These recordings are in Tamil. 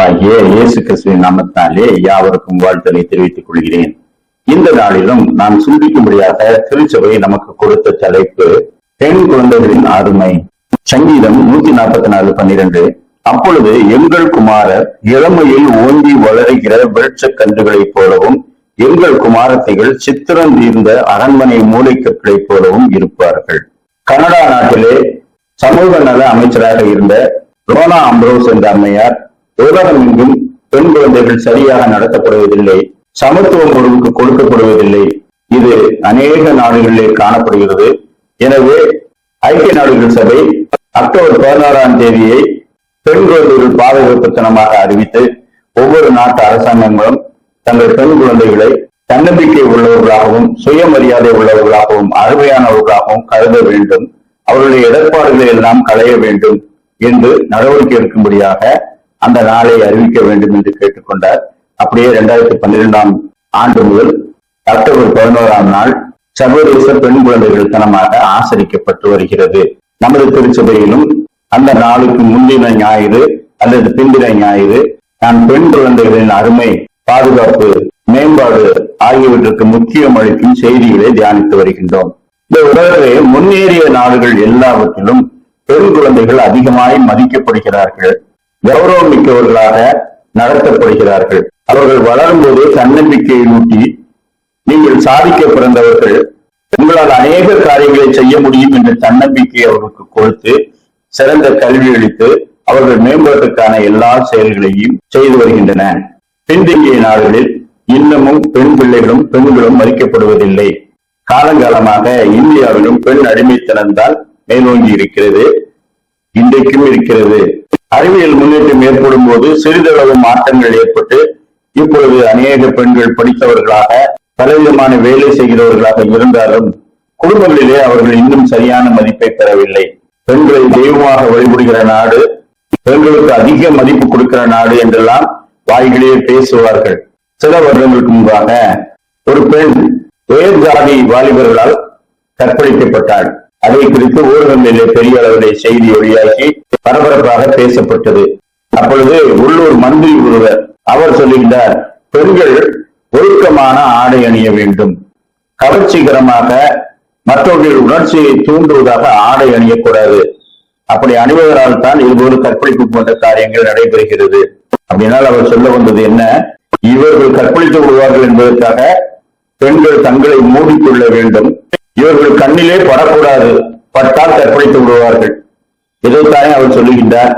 ஆண்டவருமாகிய இயேசு கிறிஸ்துவின் நாமத்தாலே யாவருக்கும் வாழ்த்தலை தெரிவித்துக் கொள்கிறேன். இந்த நாளிலும் நாம் சிந்திக்கும்படியாக திருச்சபை நமக்கு கொடுத்த தலைப்பு பெண் குழந்தைகளின் அருமை சங்கீதம் நூத்தி நாற்பத்தி நாலு பன்னிரண்டு. அப்பொழுது எங்கள் குமாரர் இளமையில் ஓங்கி வளருகிற விருட்சக் கன்றுகளைப் போலவும் எங்கள் குமாரத்தைகள் சித்திரம் தீர்ந்த அரண்மனை மூளைக்கற்களைப் போலவும் இருப்பார்கள். கனடா நாட்டிலே சமூக நல அமைச்சராக இருந்த ரோனா அம்ப்ரோஸ் என்ற அம்மையார் உலகமெங்கும் பெண் குழந்தைகள் சரியாக நடத்தப்படுவதில்லை சமத்துவம் ஒருவுக்கு கொடுக்கப்படுவதில்லை. இது அநேக நாடுகளிலே காணப்படுகிறது. எனவே ஐக்கிய நாடுகள் சபை அக்டோபர் பதினாறாம் தேதியை பெண் குழந்தைகள் பாதுகாப்பு தினமாக அறிவித்து ஒவ்வொரு நாட்டு அரசாங்கங்களும் தங்கள் பெண் குழந்தைகளை தன்னம்பிக்கை உள்ளவர்களாகவும் சுயமரியாதை உள்ளவர்களாகவும் அருமையானவர்களாகவும் கருத வேண்டும். அவர்களுடைய இடர்பாடுகளை எல்லாம் களைய வேண்டும் என்று நடவடிக்கை எடுக்கும்படியாக அந்த நாளை அறிவிக்க வேண்டும் என்று கேட்டுக்கொண்டார். அப்படியே இரண்டாயிரத்தி பன்னிரெண்டாம் ஆண்டு முதல் அக்டோபர் பதினோராம் நாள் சர்வதேச பெண் குழந்தைகள் தினமாக ஆசரிக்கப்பட்டு வருகிறது. நமது திருச்சபையிலும் அந்த நாளுக்கு முந்தின ஞாயிறு அல்லது பிந்தின ஞாயிறு நான் பெண் குழந்தைகளின் அருமை பாதுகாப்பு மேம்பாடு ஆகியவற்றுக்கு முக்கியம் அளிக்கும் செய்திகளை தியானித்து வருகின்றோம். இந்த உலகிலே முன்னேறிய நாடுகள் எல்லாவற்றிலும் பெண் குழந்தைகள் அதிகமாய் மதிக்கப்படுகிறார்கள். கௌரவம் மிக்கவர்களாக நடத்தப்படுகிறார்கள் அவர்கள் வளரும்போது தன்னம்பிக்கையை ஊட்டி நீங்கள் சாதிக்க பிறந்தவர்கள் உங்களால் அநேக காரியங்களை செய்ய முடியும் என்ற தன்னம்பிக்கையை அவர்களுக்கு கொடுத்து சிறந்த கல்வி அளித்து அவர்கள் மேம்பாட்டுக்கான எல்லா செயல்களையும் செய்து வருகின்றன. பின்தங்கிய நாடுகளில் இன்னமும் பெண் பிள்ளைகளும் பெண்களும் மறிக்கப்படுவதில்லை. காலங்காலமாக இந்தியாவிலும் பெண் அடிமைத்தனந்தால் மேலோங்கி இருக்கிறது இன்றைக்கும் இருக்கிறது. அறிவியல் முன்னேற்றம் ஏற்படும் போது சிறிதளவு மாற்றங்கள் ஏற்பட்டு இப்பொழுது அநேக பெண்கள் படித்தவர்களாக பலவிதமான வேலை செய்கிறவர்களாக இருந்தாலும் குடும்பங்களிலே அவர்கள் இன்னும் சரியான மதிப்பை பெறவில்லை. பெண்களை தெய்வமாக வழிபடுகிற நாடு பெண்களுக்கு அதிக மதிப்பு கொடுக்கிற நாடு என்றெல்லாம் வாய்களிலே பேசுவார்கள். சில வருடங்களுக்கு முன்பாக ஒரு பெண் உயர் ஜாதி வாலிபர்களால் கற்பழிக்கப்பட்டாள். அதை குறித்து ஊடகங்களிலே பெரிய அளவிலே செய்தி வெளியாகி பரபரப்பாக பேசப்பட்டது. அப்பொழுது உள்ளூர் மந்திரி ஒருவர் அவர் சொல்லுகின்றார் பெண்கள் ஒழுக்கமான ஆடை அணிய வேண்டும். கவர்ச்சிகரமாக மற்றவர்கள் உணர்ச்சியை தூண்டுவதாக ஆடை அணியக்கூடாது. அப்படி அணிவதனால் தான் இதுபோல கற்பழிப்பு போன்ற காரியங்கள் நடைபெறுகிறது. அப்படினால் அவர் சொல்ல வந்தது என்ன? இவர்கள் கற்பழித்து விடுவார்கள் என்பதற்காக பெண்கள் தங்களை மூடிக்கொள்ள வேண்டும். இவர்கள் கண்ணிலே படக்கூடாது. பட்டால் கற்பழித்து விடுவார்கள். இதைத்தானே அவர் சொல்லுகின்றார்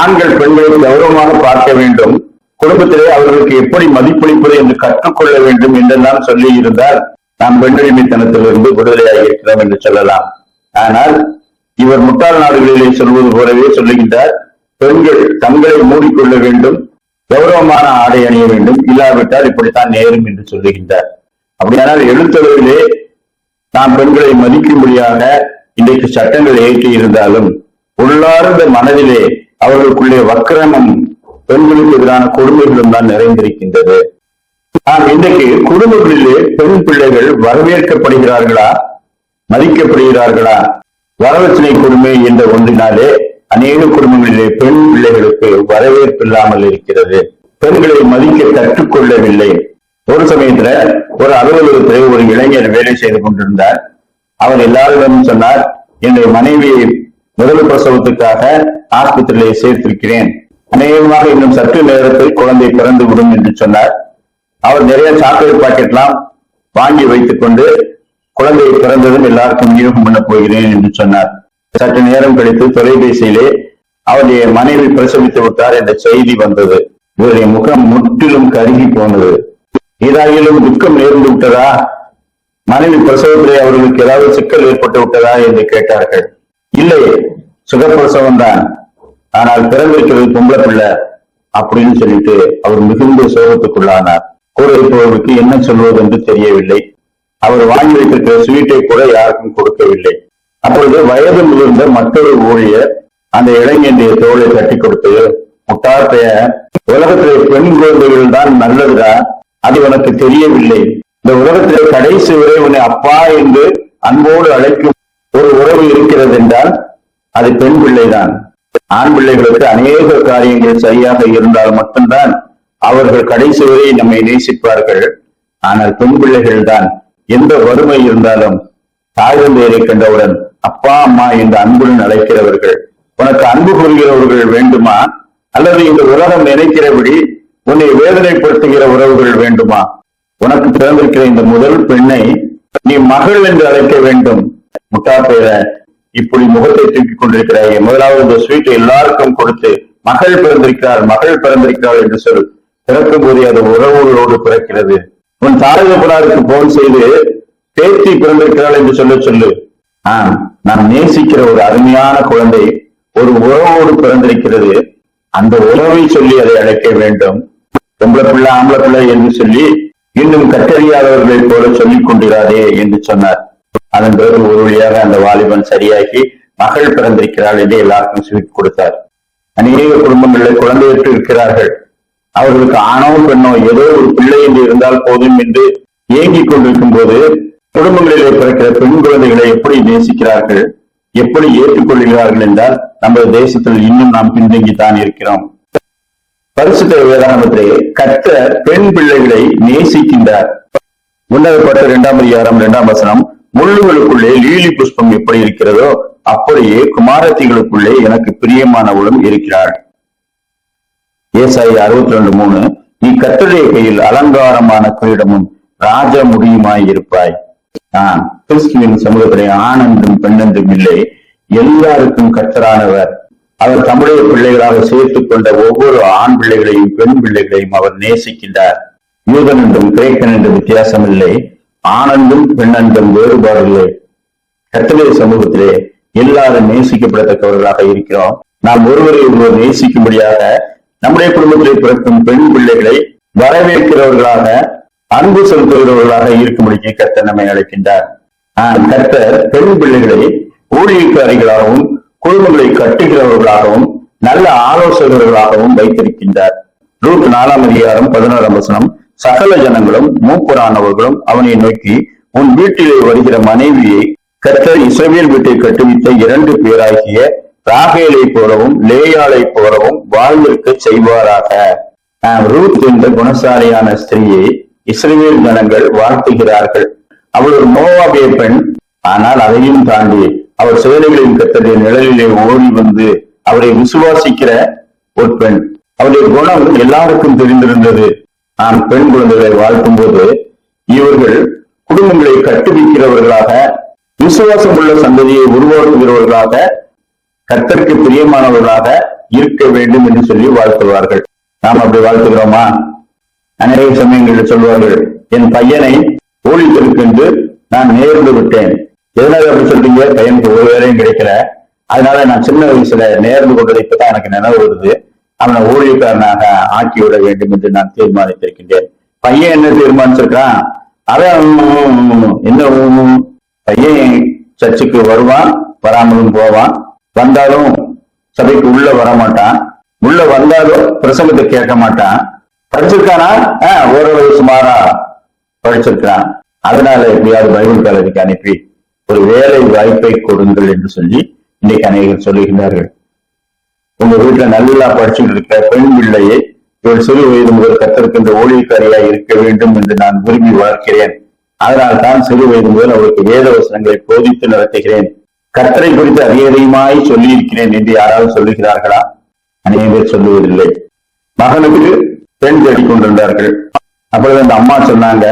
ஆண்கள் பெண்களை கௌரவமாக பார்க்க வேண்டும். குடும்பத்திலே அவர்களுக்கு எப்படி மதிப்பளிப்பது என்று கற்றுக்கொள்ள வேண்டும் என்றெல்லாம் சொல்லி இருந்தால் நாம் பெண்ணடிமைத்தனத்திலிருந்து விடுதலையாக இருக்கிறோம் என்று சொல்லலாம். ஆனால் இவர் முட்டாள் நாடுகளிலே சொல்வது போலவே சொல்லுகின்றார் பெண்கள் தங்களை மூடிக்கொள்ள வேண்டும் கௌரவமான ஆடை அணிய வேண்டும். இல்லாவிட்டால் இப்படித்தான் நேரும் என்று சொல்லுகின்றார். அப்படியானால் எழுத்தளவிலே நாம் பெண்களை மதிக்கும்படியாக இன்றைக்கு சட்டங்கள் ஏற்றி இருந்தாலும் உள்ளார்ந்த மனதிலே அவர்களுக்குள்ளே வக்கிரமும் பெண்களுக்கு எதிரான கொடுமைகளும் தான் நிறைந்திருக்கின்றது. நாம் இன்றைக்கு குடும்பங்களிலே பெண் பிள்ளைகள் வரவேற்கப்படுகிறார்களா? மதிக்கப்படுகிறார்களா? வரதட்சணை கொடுமை என்ற ஒன்றினாலே அநேக குடும்பங்களிலே பெண் பிள்ளைகளுக்கு வரவேற்பு இல்லாமல் இருக்கிறது. பெண்களை மதிக்க கற்றுக்கொள்ளவில்லை ஒரு சமயத்துல ஒரு அலுவலகத்திலே ஒரு இளைஞர் வேலை செய்து கொண்டிருந்தார். அவர் எல்லாரிடமும் சொன்னார் என்னுடைய மனைவியை முதல் பிரசவத்துக்காக ஆஸ்பத்திரியிலே சேர்த்திருக்கிறேன். அநேகமாக இன்னும் சற்று நேரத்தில் குழந்தை பிறந்து விடும் என்று சொன்னார். அவர் நிறைய சாக்லேட் பாக்கெட்லாம் வாங்கி வைத்துக் கொண்டு குழந்தை பிறந்ததும் எல்லாருக்கும் ஈழம் பண்ண போகிறேன் என்று சொன்னார். சற்று நேரம் கழித்து தொலைபேசியிலே அவருடைய மனைவி பிரசவித்து விட்டார் என்ற செய்தி வந்தது. இவருடைய முகம் முற்றிலும் கருகி போனது. ஏதாயிலும் துக்கம் நேர்ந்து விட்டதா? மனைவி பிரசவத்திலே அவர்களுக்கு ஏதாவது சிக்கல் ஏற்பட்டு விட்டதா என்று கேட்டார்கள். இல்லை சுகப்பிரசவம் தான். ஆனால் பிறந்திருக்கிறது பொம்பளை பிள்ளை அப்படின்னு சொல்லிட்டு அவர் மிகுந்த சோகத்துக்குள்ளானார். கூட இருப்பவர்களுக்கு என்ன சொல்வது என்று தெரியவில்லை. அவர் வாங்கி வைத்திருக்கிற ஸ்வீட்டை கூட யாருக்கும் கொடுக்கவில்லை. அப்பொழுது வயது முதிர்ந்த மற்றொரு ஊழியர் அந்த இளைஞனுடைய தோளை தட்டி கொடுத்து முட்டாட்டைய உலகத்திலே பெண் குழந்தைகள் தான் நல்லதுதான் அது உனக்கு தெரியவில்லை. இந்த உலகத்திலே கடைசி வரை உன்னை அப்பா என்று அன்போடு அழைக்கும் ஒரு உறவு இருக்கிறது என்றால் அது பெண் பிள்ளைதான். ஆண் பிள்ளைகளுக்கு அநேக காரியங்கள் சரியாக இருந்தால் மட்டும்தான் அவர்கள் கடைசி வரை நம்மை நேசிப்பார்கள். ஆனால் பெண் பிள்ளைகள் தான் எந்த வறுமை இருந்தாலும் தாழ்ந்த பெயரை கண்டவுடன் அப்பா அம்மா என்று அன்புடன் அழைக்கிறவர்கள். உனக்கு அன்பு கூறுகிறவர்கள் வேண்டுமா? அல்லது இந்த உலகம் நினைக்கிறபடி உன்னை வேதனைப்படுத்துகிற உறவுகள் வேண்டுமா? உனக்கு பிறந்திருக்கிற இந்த முதல் பெண்ணை நீ மகள் என்று அழைக்க வேண்டும். முட்டா இப்படி முகத்தை தூக்கிக் கொண்டிருக்கிறாய். முதலாவது இந்த ஸ்வீட்டை எல்லாருக்கும் கொடுத்து மகள் பிறந்திருக்கிறாள் மகள் பிறந்திருக்கிறாள் என்று சொல். பிறக்கும் போதே அது உறவுகளோடு பிறக்கிறது. உன் தாரகபுராருக்கு போன் செய்து பேத்தி பிறந்திருக்கிறாள் என்று சொல்ல சொல்லு. ஆஹ் நான் நேசிக்கிற ஒரு அருமையான குழந்தை ஒரு உறவோடு பிறந்திருக்கிறது. அந்த உறவை சொல்லி அதை அழைக்க வேண்டும். பொம்பளை பிள்ளை ஆம்பளை பிள்ளை என்று சொல்லி இன்னும் கற்றறியாதவர்களைப் போல சொல்லிக் கொண்டிராதே என்று சொன்னார். அதன் பிறகு ஒரு வழியாக அந்த வாலிபன் சரியாகி மகள் பிறந்திருக்கிறாள் என்று எல்லாருக்கும் ஸ்வீட் கொடுத்தார். அநேக குடும்பங்களில் குழந்தையற்று இருக்கிறார்கள். அவர்களுக்கு ஆணோ பெண்ணோ ஏதோ ஒரு பிள்ளை என்று இருந்தால் போதும் என்று ஏங்கிக் கொண்டிருக்கும் போது குடும்பங்களிலே பிறக்கிற பெண் குழந்தைகளை எப்படி நேசிக்கிறார்கள்? எப்படி ஏற்றுக்கொள்கிறார்கள் என்றால் நமது தேசத்தில் இன்னும் நாம் பின்தங்கித்தான் இருக்கிறோம். பரிசுத்த வேதாகமத்திலே கத்த பெண் பிள்ளைகளை நேசிக்கின்றார். உன்னதப்பட்ட இரண்டாம் அதிகாரம் இரண்டாம் வசனம் முள்ளுகளுக்குள்ளே லீலி புஷ்பம் எப்படி இருக்கிறதோ அப்படியே குமாரத்திகளுக்குள்ளே எனக்கு பிரியமானவளும் இருக்கிறாள். ஏசாய் அறுபத்தி ரெண்டு மூணு நீ கத்தருடைய கையில் அலங்காரமான கிரீடமும் ராஜ முடியுமாய் இருப்பாய். நான் கிறிஸ்துவின் சமூகத்திலே ஆனந்தும் பெண்ணென்றும் இல்லை எல்லாருக்கும் கத்தரானவர் அவர் தம்முடைய பிள்ளைகளாக சேர்த்துக் கொண்ட ஒவ்வொரு ஆண் பிள்ளைகளையும் பெண் பிள்ளைகளையும் அவர் நேசிக்கின்றார். யூதன் என்றும் கிரேக்கன் என்றும் வித்தியாசம் இல்லை ஆனந்தும் பெண்ணன்றும் வேறுபாடு இல்லை கத்தருடைய சமூகத்திலே எல்லாரும் நேசிக்கப்படத்தக்கவர்களாக இருக்கிறோம். நாம் ஒருவரை ஒருவர் நேசிக்கும்படியாக நம்முடைய குடும்பத்திலே பிறக்கும் பெண் பிள்ளைகளை வரவேற்கிறவர்களாக அன்பு செலுத்துகிறவர்களாக இருக்கும்படிக்கு கர்த்தர் நம்மை அழைக்கின்றார். ஆஹ் கர்த்தர் பெண் பிள்ளைகளை ஊழியக்காரிகளாகவும் குடும்பங்களை கட்டுகிறவர்களாகவும் நல்ல ஆலோசகர்களாகவும் வைத்திருக்கின்றார். ரூத் நாலாம் அதிகாரம் பதினோராம் வசனம் சகல ஜனங்களும் மூப்பரானவர்களும் அவனை நோக்கி உன் வீட்டிலே வருகிற மனைவியை கத்தர் இஸ்ரவேல் வீட்டை கட்டுவித்த இரண்டு பேராகிய ராகேலை போலவும் லேயாலை போலவும் வாழ்ந்திருக்க செய்வாராக. ஆஹ் ரூத் என்ற குணசாலியான ஸ்திரீயை இஸ்ரேல் ஜனங்கள் வாழ்த்துகிறார்கள். அவள் ஒரு மோவாபிய பெண் ஆனால் அதையும் தாண்டி அவர் சேனைகளின் கத்தடைய நிழலிலே ஓடி வந்து அவரை விசுவாசிக்கிற ஒரு பெண். அவருடைய குணம் எல்லாருக்கும் தெரிந்திருந்தது. நான் பெண் குழந்தைகளை வாழ்க்கும் போது இவர்கள் குடும்பங்களை கட்டுவிக்கிறவர்களாக விசுவாசம் உள்ள சந்ததியை உருவாக்குகிறவர்களாக கத்தற்கு பிரியமானவர்களாக இருக்க வேண்டும் என்று சொல்லி வாழ்த்துவார்கள். நாம் அப்படி வாழ்த்துகிறோமா? அநேக சமயங்களில் சொல்வார்கள் என் பையனை ஊழியத்திற்கு என்று நான் நேர்ந்து விட்டேன். எதனால அப்படி சொல்றீங்க? பையனுக்கு ஒரு வேலையும் கிடைக்கல. அதனால நான் சின்ன வயசுல நேர்ந்து கொண்டதை இப்பதான் எனக்கு நினைவு வருது. அவனை ஊழியக்காரனாக ஆக்கி விட வேண்டும் என்று நான் தீர்மானித்திருக்கின்றேன். பையன் என்ன தீர்மானிச்சிருக்கான் அவன் என்ன பையன் சர்ச்சுக்கு வருவான் வராமலும் போவான். வந்தாலும் சபைக்கு உள்ள வரமாட்டான். உள்ள வந்தாலும் பிரசங்கத்தை கேட்க மாட்டான். படிச்சிருக்கானா? ஆஹ் ஓரளவு சுமாரா படிச்சிருக்கான் அதனால எப்படியாவது பைபிள் காலேஜுக்கு அனுப்பி ஒரு வேலை வாய்ப்பை கொடுங்கள் என்று சொல்லி இன்னைக்கு அநேகர் சொல்லுகிறார்கள் உங்க வீட்டுல நல்லா படிச்சுட்டு இருக்கிற பெண் பிள்ளையை ஒரு சிறு வயது முதல் கத்திருக்கின்ற ஊழியக்காரியா இருக்க வேண்டும் என்று நான் விரும்பி வளர்க்கிறேன். அதனால் தான் சிறு வயது முதல் அவருக்கு வேத வசனங்களை போதித்து நடத்துகிறேன். கத்தரை குறித்து அதிகமாய் சொல்லியிருக்கிறேன் என்று யாராவது சொல்லுகிறார்களா? அநேக பேர் சொல்லுவதில்லை. மகனுக்கு பெண் தேடிக் கொண்டிருந்தார்கள் அப்பொழுது அந்த அம்மா சொன்னாங்க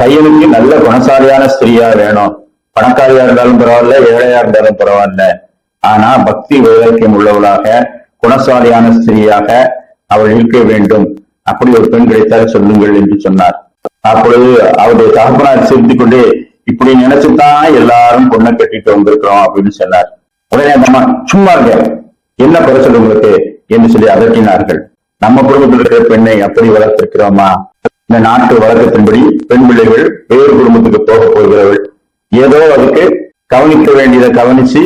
பையனுக்கு நல்ல குணசாலியான ஸ்திரியா வேணும். பணக்காரியா இருந்தாலும் பரவாயில்ல ஏழையா இருந்தாலும் பரவாயில்ல. ஆனா பக்தி வைராக்கியம் உள்ளவளாக குணசாலியான ஸ்திரியாக அவள் இருக்க வேண்டும். அப்படி ஒரு பெண் கிடைத்தால் சொல்லுங்கள் என்று சொன்னார். அப்பொழுது அவருடைய தகப்பனார் சிரித்துக் கொண்டே இப்படி நினைச்சுதான் எல்லாரும் பொண்ணை கட்டிட்டு வந்திருக்கிறோம் அப்படின்னு சொன்னார். உடனே அந்த அம்மா சும்மா இருங்க. என்ன குறைச்சல் உங்களுக்கு? என்று சொல்லி அதட்டினார்கள். நம்ம குடும்பத்தில் இருக்கிற பெண்ணை அப்படி வளர்த்திருக்கிறோமா இந்த நாட்டு வழக்கத்தின்படி பெண் பிள்ளைகள் வேறு குடும்பத்துக்கு போக போகிறவள் ஏதோ அதுக்கு கவனிக்க வேண்டியதை கவனிச்சு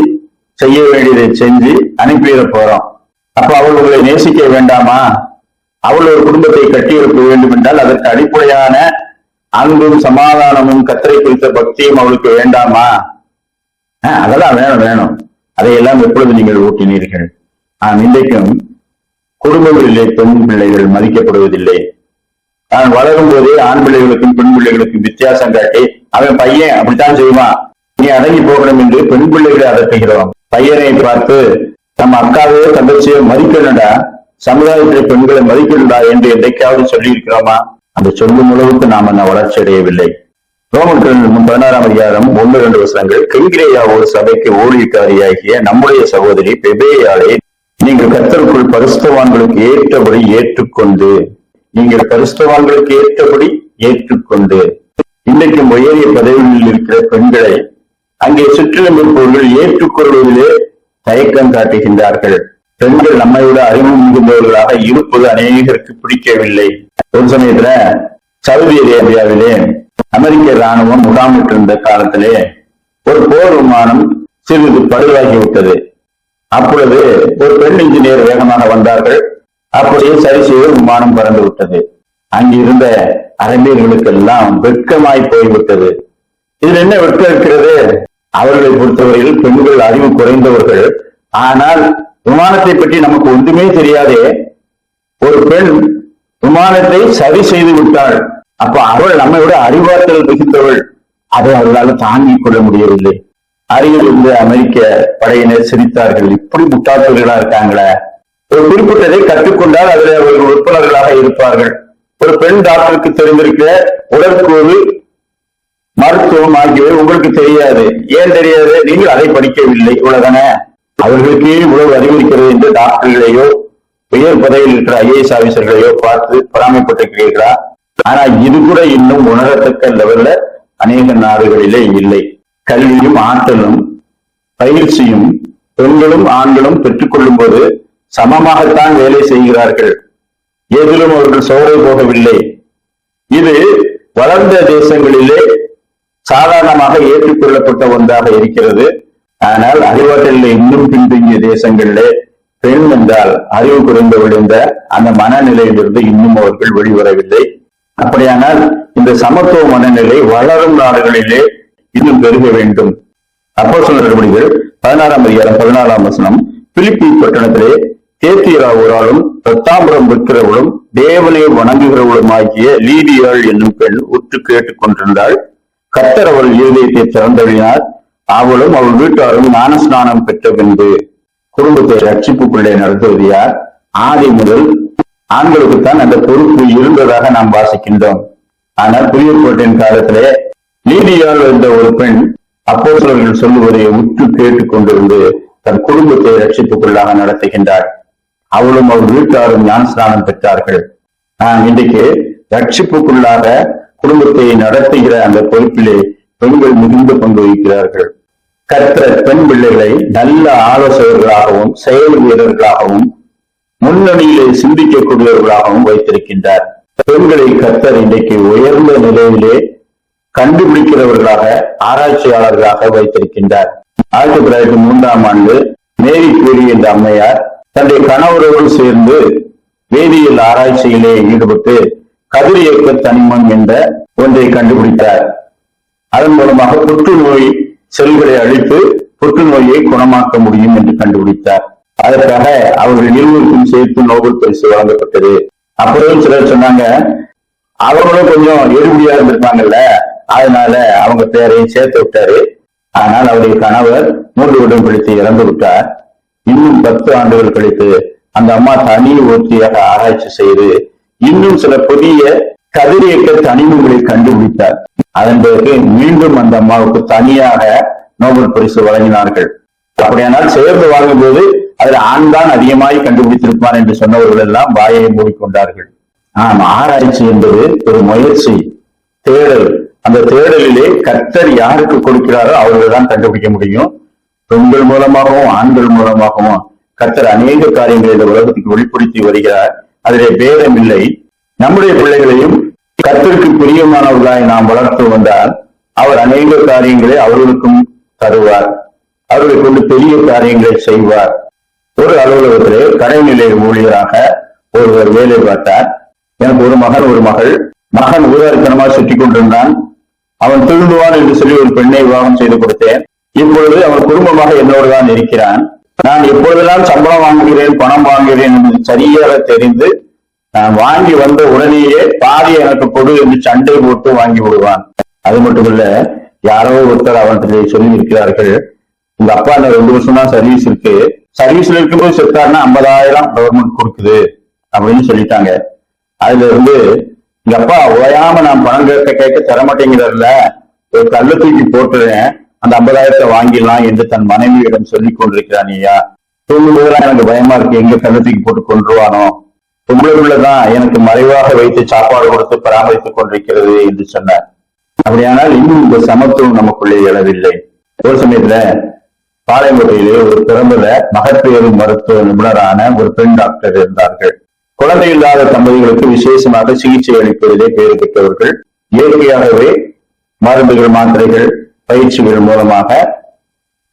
செய்ய வேண்டியதை செஞ்சு அனுப்பிட போறோம். அப்ப அவள் உங்களை நேசிக்க வேண்டாமா? அவள் ஒரு குடும்பத்தை கட்டியிருக்க வேண்டும் என்றால் அதற்கு அடிப்படையான அன்பும் சமாதானமும் கத்தரை குறித்த பக்தியும் அவளுக்கு வேண்டாமா? ஆஹ், அதெல்லாம் வேணும் வேணும். அதையெல்லாம் எப்பொழுது நீங்கள் ஊட்டினீர்கள்? ஆனால் இன்றைக்கும் குடும்பங்களிலே பெண் பிள்ளைகள் மதிக்கப்படுவதில்லை. நான் வளரும் போதே ஆண் பிள்ளைகளுக்கும் பெண் பிள்ளைகளுக்கும் வித்தியாசம் காட்டி அவன் பையன் அப்படித்தான் செய்வான். நீ அடங்கி போகணும் என்று பெண் பிள்ளைகளை அதட்டுகிறோம் பையனை பார்த்து நம்ம அக்காவையோ தங்கச்சியோ மதிக்கணும்டா. சமுதாயத்தில் பெண்களை மதிக்கணும்டா என்று என்றைக்காவது சொல்லியிருக்கிறோமா? அந்த சொல்லும் அளவுக்கு நாம் என்ன வளர்ச்சி அடையவில்லை. ரோமன் பதினாறாம் அதிகாரம் ஒன்று இரண்டு வசனங்கள் கெங்கிரேயா ஒரு சபைக்கு ஊழியக்காரியாகிய நம்முடைய சகோதரி பெபேயாளே நீங்கள் கத்தருக்குள் பரிசுத்தவான்களுக்கு ஏற்றபடி ஏற்றுக்கொண்டு நீங்கள் பரிசுத்தவான்களுக்கு ஏற்றபடி ஏற்றுக்கொண்டு இன்றைக்கு உயரிய பதவிகளில் இருக்கிற பெண்களை அங்கே சுற்றிலும் இருப்பவர்கள் ஏற்றுக்கொள்வதிலே தயக்கம் காட்டுகின்றார்கள். பெண்கள் நம்மை விட அறிவு மிகுந்தவர்களாக இருப்பது அநேகருக்கு பிடிக்கவில்லை. ஒரு சமயத்துல சவுதி அரேபியாவிலே அமெரிக்க ராணுவம் முகாமிட்டிருந்த காலத்திலே ஒரு போர் விமானம் சிறிது பழுதாகி விட்டது அப்பொழுது ஒரு பெண் இன்ஜினியர் வேகமாக வந்தார்கள். அப்படியே சரி செய்து விமானம் பறந்து விட்டது அங்கிருந்த அரபியர்களுக்கெல்லாம் வெட்கமாய் போய்விட்டது. இதில் என்ன வெட்கம் இருக்கிறது? அவர்களை பொறுத்தவரையில் பெண்கள் அறிவு குறைந்தவர்கள். ஆனால் விமானத்தை பற்றி நமக்கு ஒன்றுமே தெரியாதே. ஒரு பெண் விமானத்தை சரி செய்து விட்டாள். அப்ப அவள் நம்மை விட அறிவாற்றல் மிகுந்தவள். அதை அவர்களால் தாங்கிக் கொள்ள முடியவில்லை. அருகில் இருந்த அமெரிக்க படையினர் சிரித்தார்கள். இப்படி முட்டாள்களா இருக்காங்களே? ஒரு குறிப்பிட்டதை கற்றுக்கொண்டால் அதில் அவர்கள் உறுப்பினர்களாக இருப்பார்கள். ஒரு பெண் டாக்டருக்கு தெரிந்திருக்க உடற்கூறு மருத்துவம் ஆகியவை உங்களுக்கு தெரியாது. ஏன் தெரியாது? நீங்கள் அதை படிக்கவில்லை இவ்வளவுதானே அவர்களுக்கே இவ்வளவு அறிவு இருக்கிறது என்று டாக்டர்களையோ உயர் பதவியில் இருக்கிற ஐஏஎஸ் ஆபீசர்களையோ பார்த்து பொறாமைப்பட்டிருக்கிறீர்களா ஆனா இது கூட இன்னும் உணரத்தக்க லெவல்ல அநேக நாடுகளிலே இல்லை. கல்வியும் ஆற்றலும் பயிற்சியும் பெண்களும் ஆண்களும் பெற்றுக்கொள்ளும் போது சமமாகத்தான் வேலை செய்கிறார்கள். எதிலும் அவர்கள் சோலை போகவில்லை. இது வளர்ந்த தேசங்களிலே சாதாரணமாக ஏற்றுக்கொள்ளப்பட்ட ஒன்றாக இருக்கிறது. ஆனால் அறிவாற்றலில் இன்னும் பின்தங்கிய தேசங்களிலே பெண் என்றால் அறிவு குறைந்து விழுந்த அந்த மனநிலையிலிருந்து இன்னும் அவர்கள் வெளிவரவில்லை. அப்படியானால் இந்த சமத்துவ மனநிலை வளரும் நாடுகளிலே இன்னும் பெருக வேண்டும். அப்போ நடவடிக்கைகள் பதினாறாம் அதிகாரம் பதினாலாம் வசனம் பிலிப்பி பட்டணத்திலே தேத்தியராவூராலும் ரத்தாம்பரம் விற்கிறவளும் தேவனை வணங்குகிறவளும் ஆகிய லீதியாள் என்னும் பெண் உற்று கேட்டுக் கொண்டிருந்தாள். கத்தர் அவள் இருதயத்தை திறந்தழினார் அவளும் அவள் வீட்டாரும் ஞானஸ்நானம் பெற்ற பின்பு குடும்பத்தை ரட்சிப்புக்குள்ளே நடத்துவது யார் ஆதி முதல் ஆண்களுக்குத்தான் அந்த பொறுப்பு இருந்ததாக நாம் வாசிக்கின்றோம். ஆனால் புதிய கோட்டையின் காலத்திலே நீதியால் இருந்த ஒரு பெண் அப்போ சொல்லுவதை உற்று கேட்டுக் கொண்டிருந்து தன் குடும்பத்தை ரட்சிப்புக்குள்ளாக நடத்துகின்றாள். அவளும் அவள் வீட்டாரும் ஞானஸ்நானம் பெற்றார்கள். இன்றைக்கு ரட்சிப்புக்குள்ளாக குடும்பத்தை நடத்துகிற அந்த பொறுப்பிலே பெண்கள் மிகுந்த பங்கு வகிக்கிறார்கள். கற்ற பெண் பிள்ளைகளை நல்ல ஆலோசகர்களாகவும் செயல் வீரர்களாகவும் முன்னணியிலே சிந்திக்கக்கூடியவர்களாகவும் வைத்திருக்கின்றார். பெண்களை கத்தர் இன்றைக்கு உயர்ந்த நிலையிலே கண்டுபிடிக்கிறவர்களாக ஆராய்ச்சியாளர்களாக வைத்திருக்கின்றார். ஆயிரத்தி தொள்ளாயிரத்தி மூன்றாம் ஆண்டு மேரி கூறி என்ற அம்மையார் தன்னுடைய கணவரோடு சேர்ந்து வேதியியல் ஆராய்ச்சியிலே ஈடுபட்டு கதிரியக்க தனிமம் என்ற ஒன்றை கண்டுபிடித்தார். அதன் மூலமாக புற்றுநோய் செல்களை அழித்து புற்றுநோயை குணமாக்க முடியும் என்று கண்டுபிடித்தார். அதற்காக அவர்கள் இருவருக்கும் சேர்த்து நோபல் பரிசு வழங்கப்பட்டது. அப்புறம் சிலர் சொன்னாங்க அவங்களும் கொஞ்சம் எடுபடியா இருந்திருப்பாங்கல்ல. அதனால அவங்க பேரையும் சேர்த்து விட்டாரு. ஆனால் அவருடைய கணவர் மூன்று வருடம் கழித்து இறந்து விட்டார். இன்னும் பத்து ஆண்டுகள் கழித்து அந்த அம்மா தனி ஒத்தியாக ஆராய்ச்சி செய்து இன்னும் சில புதிய கதிரியக்க தனிமங்களை கண்டுபிடித்தார். அதன் பிறகு மீண்டும் அந்த அம்மாவுக்கு தனியாக நோபல் பரிசு வழங்கினார்கள். அப்படியானால் சேர்ந்து வாங்கும்போது அதில் ஆண் தான் அதிகமாய் கண்டுபிடித்திருப்பான் என்று சொன்னவர்கள் எல்லாம் வாயை மூடிக்கொண்டார்கள். ஆம் ஆராய்ச்சி என்பது ஒரு முயற்சி தேடல். அந்த தேடலிலே கர்த்தர் யாருக்கு கொடுக்கிறாரோ அவர்கள் தான் கண்டுபிடிக்க முடியும். பெண்கள் மூலமாகவும் ஆண்கள் மூலமாகவும் கர்த்தர் அநேக காரியங்களை இந்த உலகத்துக்கு வெளிப்படுத்தி வருகிறார். அதிலே பேதம் இல்லை நம்முடைய பிள்ளைகளையும் கத்திற்கு பிரியமானவர்களாய் நாம் வளர்த்து வந்தால் அவர் அநேக காரியங்களை அவர்களுக்கும் தருவார். அவர்களை கொண்டு பெரிய காரியங்களை செய்வார். ஒரு அலுவலகத்திலே கடைநிலை ஊழியராக ஒருவர் வேலை பார்த்தார். எனக்கு ஒரு மகன் ஒரு மகள். மகன் ஊதாரித்தனமாக சுற்றி கொண்டிருந்தான். அவன் திருந்துவான் என்று சொல்லி ஒரு பெண்ணை விவாகம் செய்து கொடுத்தேன். இப்பொழுது அவன் குடும்பமாக என்னோடு தான் இருக்கிறான் நான் எப்பொழுதெல்லாம் சம்பளம் வாங்குகிறேன் பணம் வாங்குகிறேன் என்று சரியாக தெரிந்து நான் வாங்கி வந்த உடனேயே பாதி எனக்கு கொடு என்று சண்டை போட்டு வாங்கி விடுவான். அது மட்டுமல்ல யாரோ ஒருத்தர் அவன்கிட்ட சொல்லி இருக்கிறார்கள் உங்க அப்பா இந்த ரெண்டு வருஷம் தான் சர்வீஸ் இருக்கு. சர்வீஸ்ல இருக்கும்போது செத்தாருன்னா ஐம்பதாயிரம் கவர்மெண்ட் கொடுக்குது அப்படின்னு சொல்லிட்டாங்க. அதுல இருந்து எங்க அப்பா ஓயாம நான் பணம் கேட்க கேட்க தரமாட்டேங்கிறதுல ஒரு கல்ல தூக்கி போட்டுறேன். அந்த ஐம்பதாயிரத்தை வாங்கிடலாம் என்று தன் மனைவியிடம் சொல்லிக் கொண்டிருக்கிறான் ஐயா. தூங்கும்போதெல்லாம் எனக்கு பயமா இருக்கு. எங்க கல்ல போட்டு கொன்றுவானோ? பொம்பளை எனக்கு மறைவாக வைத்து சாப்பாடு கொடுத்து பராமரித்துக் கொண்டிருக்கிறது என்று சொன்னார். அப்படியானால் இன்னும் இந்த சமத்துவம் நமக்குள்ளே எழவில்லை. ஒரு சமயத்துல பாளையங்கோட்டையிலே ஒரு பிறந்தத மகப்பேறு மருத்துவ நிபுணரான ஒரு பெண் டாக்டர் இருந்தார்கள். குழந்தை இல்லாத தம்பதிகளுக்கு விசேஷமாக சிகிச்சை அளிப்பதிலே பெயர் பெற்றவர்கள் இயற்கையாகவே மருந்துகள் மாத்திரைகள் பயிற்சிகள் மூலமாக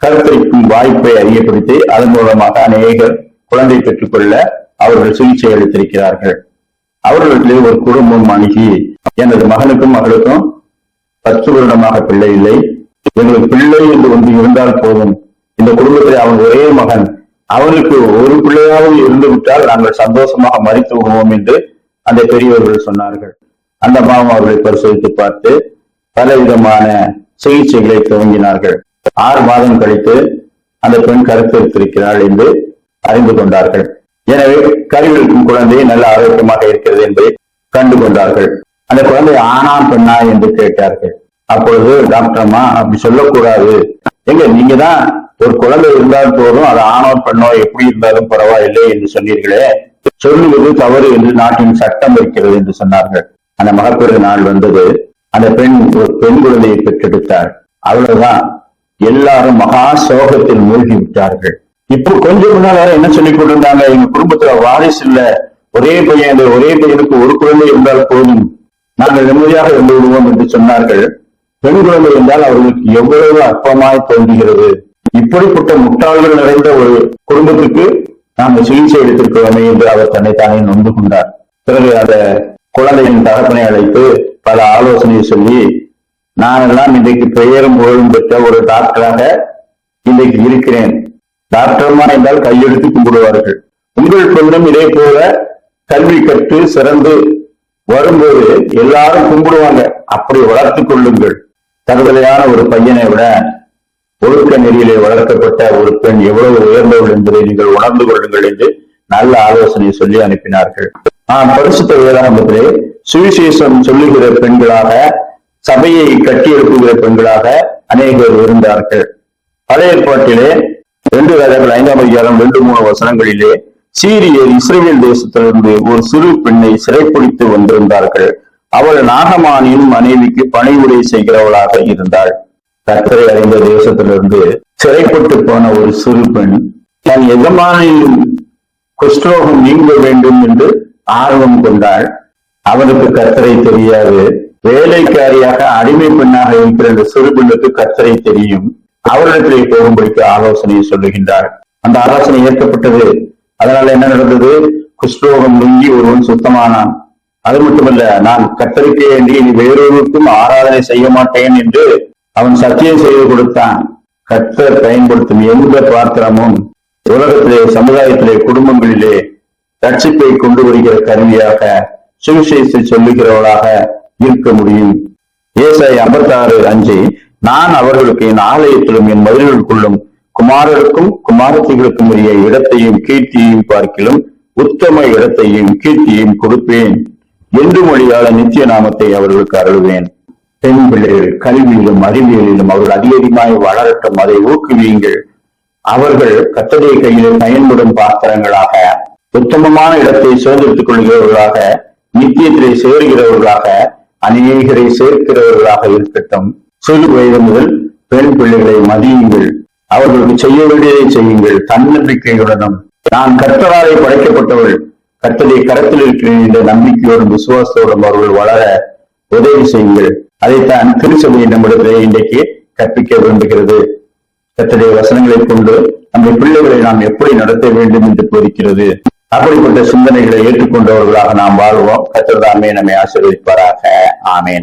கருத்தரிக்கும் வாய்ப்பை அறியப்படுத்தி அதன் மூலமாக அநேகர் குழந்தை பெற்றுக்கொள்ள அவர்கள் சிகிச்சை அளித்திருக்கிறார்கள். அவர்களுக்கு ஒரு குடும்பம் அணுகி எனது மகனுக்கும் மகளுக்கும் பத்து வருடமாக பிள்ளை இல்லை. எங்களுக்கு பிள்ளை என்று ஒன்று இருந்தால் போதும். இந்த குடும்பத்தில் அவன் ஒரே மகன். அவனுக்கு ஒரு பிள்ளையாவது இருந்து விட்டால் நாங்கள் சந்தோஷமாக மறித்து விடுவோம் என்று அந்த பெரியவர்கள் சொன்னார்கள். அந்த அம்மாவும் அவர்களை பரிசோதித்து பார்த்து பல விதமான சிகிச்சைகளை துவங்கினார்கள். ஆறு மாதம் கழித்து அந்த பெண் கருத்தரித்திருக்கிறாள் என்று அறிந்து கொண்டார்கள். எனவே கருவிருக்கும் குழந்தை நல்ல ஆரோக்கியமாக இருக்கிறது என்பதை கண்டு கொண்டார்கள். அந்த குழந்தை ஆனா பெண்ணா என்று கேட்டார்கள். அப்பொழுது டாக்டர் அம்மா அப்படி சொல்லக்கூடாது. எங்க நீங்க தான் ஒரு குழந்தை இருந்தால் போதும் அது ஆணோ பெண்ணோ எப்படி இருந்தாலும் பரவாயில்லை என்று சொன்னீர்களே. சொல்லுவது தவறு என்று நாட்டின் சட்டம் இருக்கிறது என்று சொன்னார்கள். அந்த மகப்பேறு நாள் வந்தது. அந்த பெண் ஒரு பெண் குழந்தையை பெற்றெடுத்தார் அவ்வளவுதான். எல்லாரும் மகா சோகத்தில் மூழ்கி விட்டார்கள். இப்போ கொஞ்சம் முன்னால என்ன சொல்லிக் கொண்டிருந்தாங்க? எங்க குடும்பத்துல வாரிசு இல்ல. ஒரே பையன் ஒரே பையனுக்கு ஒரு குழந்தை இருந்தால் போதும். நாங்கள் நிம்மதியாக இருந்து விடுவோம் என்று சொன்னார்கள். பெண் குழந்தை என்றால் அவர்களுக்கு எவ்வளவு அற்பமாய் தோன்றுகிறது. இப்படிப்பட்ட முட்டாள்கள் நிறைந்த ஒரு குடும்பத்துக்கு நாங்கள் சிகிச்சை எடுத்திருக்கிறோமே என்று அவர் தன்னைத்தானே நொந்து கொண்டார். பிறகு அந்த குழந்தையின் தகப்பனை அழைத்து பல ஆலோசனையை சொல்லி நான் எல்லாம் இன்றைக்கு பெயரும் புகழும் பெற்ற ஒரு டாக்டராக இன்றைக்கு இருக்கிறேன். டாக்டர்மா என்றால் கையெழுத்து கும்பிடுவார்கள். உங்கள் பெண்ணும் இதே போல கல்வி கற்று சிறந்து வரும்போது எல்லாரும் கும்பிடுவாங்க. அப்படி வளர்த்து கொள்ளுங்கள். தருதலையான ஒரு பையனை விட ஒழுக்க நெறியிலே வளர்க்கப்பட்ட ஒரு பெண் எவ்வளவு உயர்ந்தவள் என்பதை நீங்கள் உணர்ந்து கொள்ளுங்கள் என்று நல்ல ஆலோசனை சொல்லி அனுப்பினார்கள். ஆஹ் பரிசுத்த வேதாகமத்திலே சுவிசேஷம் சொல்லுகிற பெண்களாக சபையை கட்டி எழுப்புகிற பெண்களாக அநேகர் இருந்தார்கள். பழைய ஏற்பாட்டிலே ரெண்டு வேதங்கள் ஐந்தாம் அதிகாரம் ரெண்டு மூணு வசனங்களிலே சீரியர் இஸ்ரேல் தேசத்திலிருந்து ஒரு சிறு பெண்ணை சிறைப்பிடித்து வந்திருந்தார்கள். அவள் நாகமானியின் மனைவிக்கு பணிவுரை செய்கிறவளாக இருந்தாள். கத்தரை அறிந்த தேசத்திலிருந்து சிறைப்பட்டு போன ஒரு சிறு பெண் தன் எஜமானியின் குஷ்டரோகம் நீங்க வேண்டும் என்று ஆர்வம் கொண்டாள். அவனுக்கு கத்தரை தெரியாது. வேலைக்காரியாக அடிமை பெண்ணாக இருக்கிற அந்த சிறுபிள்ளுக்கு கத்தரை தெரியும். அவரிடத்திலே போகும்படிக்கு ஆலோசனையை சொல்லுகின்றார். அந்த ஆலோசனை ஏற்கப்பட்டது. அதனால என்ன நடந்தது? குஷ்ரோகம் நீங்கி ஒருவன் சுத்தமானான். அது மட்டுமல்ல நான் கத்தரிக்கே என்று இனி வேறொருவருக்கும் ஆராதனை செய்ய மாட்டேன் என்று அவன் சத்தியம் செய்து கொடுத்தான். கத்தர் பயன்படுத்தும் எந்த பாத்திரமும் உலகத்திலே சமுதாயத்திலே குடும்பங்களிலே ரட்சிப்பை கொண்டு வருகிற கருவியாக சுவிசேஷத்தை சொல்லுகிறவளாக இருக்க முடியும். ஏசாய் ஐம்பத்தாறு அஞ்சு நான் அவர்களுக்கு என் ஆலயத்திலும் என் மதில்களுக்குள்ளும் குமாரருக்கும் குமாரத்திகளுக்கும் உரிய இடத்தையும் கீர்த்தியையும் பார்க்கிலும் உத்தம இடத்தையும் கீர்த்தியையும் கொடுப்பேன். என்று மொழியால நித்திய நாமத்தை அவர்களுக்கு அருள்வேன்? பெண் பிள்ளைகள் கல்வியிலும் அறிவியலிலும் அவர்கள் அதிகமாய் வளரட்டும். அதை ஊக்குவியுங்கள். அவர்கள் கத்தடைய கையில் பயன்படும் பாத்திரங்களாக உத்தமமான இடத்தை சுதந்திரத்துக் கொள்கிறவர்களாக நித்தியத்திலே சேர்கிறவர்களாக அநேகரை சேர்க்கிறவர்களாக இருக்கட்டும். சிறு வயது முதல் பெண் பிள்ளைகளை மதியுங்கள். அவர்களுக்கு செய்ய வேண்டியதை செய்யுங்கள். தன்னம்பிக்கையுடனும். நான் கர்த்தராலே படைக்கப்பட்டவள். கர்த்தரை கரத்தில் இருக்கிறேன் என்ற நம்பிக்கையோடும் விசுவாசத்தோடும் அவர்கள் வளர உதவி செய்யுங்கள். அதைத்தான் திருச்சபை நம்மிடத்திலே இன்றைக்கு கற்பிக்க விரும்புகிறது கத்தடைய வசனங்களை கொண்டு நம்முடைய பிள்ளைகளை நாம் எப்படி நடத்த வேண்டும் என்று போதிக்கிறது. அப்படிப்பட்ட சிந்தனைகளை ஏற்றுக்கொண்டவர்களாக நாம் வாழ்வோம். கத்திரதாமே நம்மை ஆசீர்வதிப்பாராக. ஆமேன்.